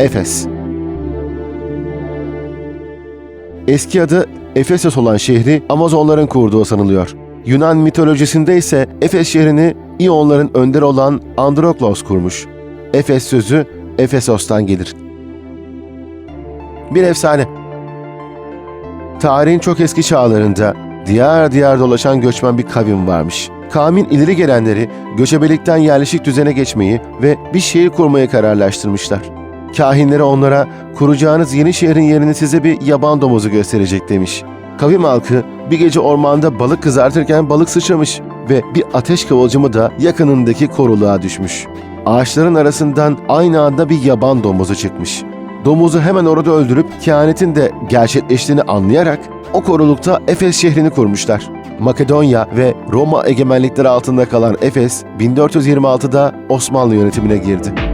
Efes. Eski adı Efesos olan şehri Amazonların kurduğu sanılıyor. Yunan mitolojisinde ise Efes şehrini İyonların önderi olan Androklos kurmuş. Efes sözü Efesos'tan gelir. Bir efsane. Tarihin çok eski çağlarında diyar diyar dolaşan göçmen bir kavim varmış. Kavmin ileri gelenleri göçebelikten yerleşik düzene geçmeyi ve bir şehir kurmayı kararlaştırmışlar. Kahinleri onlara kuracağınız yeni şehrin yerini size bir yaban domuzu gösterecek demiş. Kavim halkı bir gece ormanda balık kızartırken balık sıçramış ve bir ateş kıvılcımı da yakınındaki koruluğa düşmüş. Ağaçların arasından aynı anda bir yaban domuzu çıkmış. Domuzu hemen orada öldürüp kehanetin de gerçekleştiğini anlayarak o korulukta Efes şehrini kurmuşlar. Makedonya ve Roma egemenlikleri altında kalan Efes 1426'da Osmanlı yönetimine girdi.